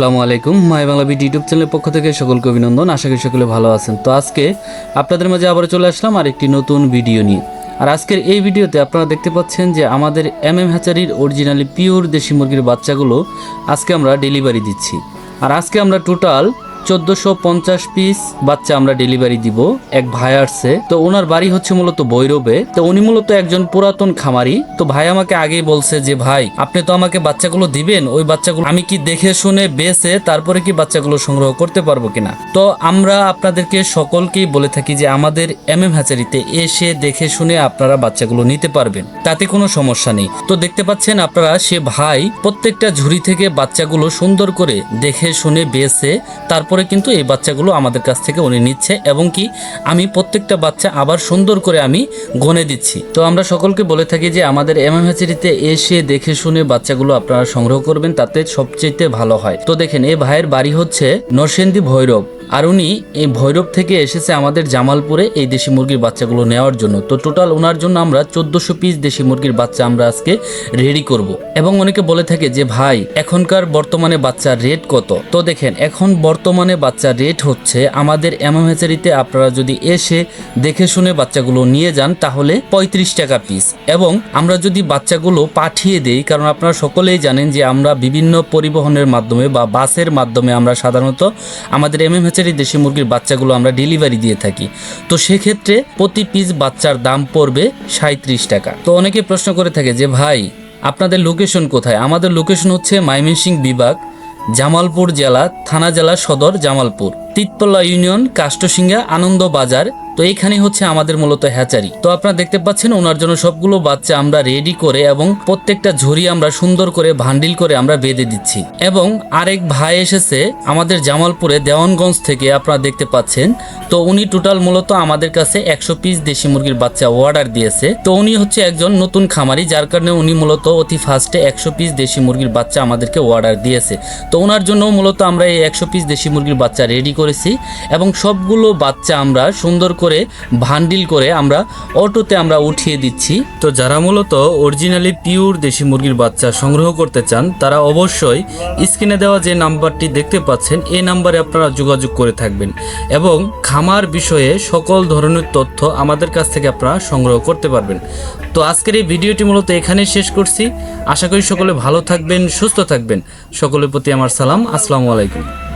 আসসালামু আলাইকুম, মাই Bangla BD YouTube চ্যানেলের পক্ষ থেকে সকলকে অভিনন্দন। আশা করি সকলে ভালো আছেন। তো আজকে আপনাদের মাঝে আবার চলে আসলাম আর একটি নতুন ভিডিও নিয়ে। আর আজকের এই ভিডিওতে আপনারা দেখতে পাচ্ছেন যে আমাদের এম এম হ্যাচারির অরিজিনালি পিওর দেশি মুরগির বাচ্চাগুলো আজকে আমরা ডেলিভারি দিচ্ছি। আর আজকে আমরা টোটাল চোদ্দোশো পঞ্চাশ পিস বাচ্চা আমরা ডেলিভারি দিব এক ভাই আসছে। তো ওনার বাড়ি হচ্ছে মূলত বৈরবে তো উনি মূলত একজন পুরাতন খামারি। তো ভাই আমাকে আগেই বলছে যে, ভাই, আপনি তো আমাকে বাচ্চাগুলো দিবেন। ওই বাচ্চাগুলো আমি কি দেখে শুনে বেছে তারপরে কি বাচ্চাগুলো সংগ্রহ করতে পারব কিনা? তো আমরা আপনাদেরকে সকলকেই বলে থাকি যে, আমাদের এম এম হ্যাচারিতে এসে দেখে শুনে আপনারা বাচ্চাগুলো নিতে পারবেন। তাতে কোনো সমস্যা নেই। তো দেখতে পাচ্ছেন আপনারা, সে ভাই প্রত্যেকটা ঝুড়ি থেকে বাচ্চাগুলো সুন্দর করে দেখে শুনে বেছে তারপরে কিন্তু এই বাচ্চাগুলো আমাদের কাছ থেকে উনি নিচ্ছে এবং কি আমি প্রত্যেকটা বাচ্চা আবার সুন্দর করে আমি গনে দিচ্ছি। তো আমরা সকলকে বলে থাকি যে আমাদের এমএম হ্যাচারিতে এসে দেখে শুনে বাচ্চাগুলো আপনারা সংগ্রহ করবেন, তাতে সবচেয়ে ভালো হয়। তো দেখেন এই ভাইয়ের বাড়ি হচ্ছে নরসেন্দি ভৈরব আর উনি এই ভৈরব থেকে এসেছে আমাদের জামালপুরে এই দেশি মুরগির বাচ্চাগুলো নেওয়ার জন্য। তো টোটাল ওনার জন্য আমরা চোদ্দশো পিস দেশি মুরগির বাচ্চা আমরা আজকে রেডি করব। এবং অনেকে বলে থাকে যে, ভাই, এখনকার বর্তমানে বাচ্চার রেট কত? তো দেখেন, এখন বর্তমানে বাচ্চার রেট হচ্ছে আমাদের এমএম হ্যাচারিতে আপনারা যদি এসে দেখে শুনে বাচ্চাগুলো নিয়ে যান, তাহলে পঁয়ত্রিশ টাকা পিস এবং আমরা যদি বাচ্চাগুলো পাঠিয়ে দেই, কারণ আপনারা সকলেই জানেন যে আমরা বিভিন্ন পরিবহনের মাধ্যমে বা বাসের মাধ্যমে আমরা সাধারণত আমাদের এম এম হ্যাচারি দেশি মুরগির বাচ্চাগুলো আমরা ডেলিভারি দিয়ে থাকি। তো সেক্ষেত্রে প্রতি পিস বাচ্চার দাম পড়বে সাঁত্রিশ টাকা। তো অনেকে প্রশ্ন করে থাকে যে, ভাই, আপনাদের লোকেশন কোথায়? আমাদের লোকেশন হচ্ছে ময়মনসিংহ বিভাগ। জামালপুর জেলা থানা জেলা সদর জামালপুর। তিত্তলা ইউনিয়ন কাষ্টসিংহা আনন্দ বাজার তো এইখানে হচ্ছে আমাদের মূলত হ্যাচারি। তো আপনারা দেখতে পাচ্ছেন ওনার জন্য সবগুলো বাচ্চা আমরা রেডি করে এবং প্রত্যেকটা ঝুড়ি আমরা সুন্দর করে ভান্ডিল করে আমরা বেঁধে দিচ্ছি। এবং আরেক ভাই এসেছে আমাদের জামালপুরে দেওয়ানগঞ্জ থেকে, আপনারা দেখতে পাচ্ছেন। তো উনি টোটাল মূলত আমাদের কাছে একশো পিস দেশি মুরগির বাচ্চা অর্ডার দিয়েছে। তো উনি হচ্ছে একজন নতুন খামারি, যার কারণে উনি মূলত অতি ফার্স্টে একশো পিস দেশি মুরগির বাচ্চা আমাদেরকে অর্ডার দিয়েছে। তো ওনার জন্য মূলত আমরা এই একশো পিস দেশি মুরগির বাচ্চা রেডি করেছি এবং সবগুলো বাচ্চা আমরা সুন্দর করে ভান্ডিল করে আমরা অটোতে আমরা উঠিয়ে দিচ্ছি। তো যারা মূলত অরিজিনালি পিওর দেশি মুরগির বাচ্চা সংগ্রহ করতে চান, তারা অবশ্যই স্ক্রিনে দেওয়া যে নাম্বারটি দেখতে পাচ্ছেন, এই নাম্বারে আপনারা যোগাযোগ করে থাকবেন এবং খামার বিষয়ে সকল ধরনের তথ্য আমাদের কাছ থেকে আপনারা সংগ্রহ করতে পারবেন। তো আজকের এই ভিডিওটি মূলত এখানেই শেষ করছি। আশা করি সকলে ভালো থাকবেন, সুস্থ থাকবেন। সকলের প্রতি আমার সালাম, আসসালামু আলাইকুম।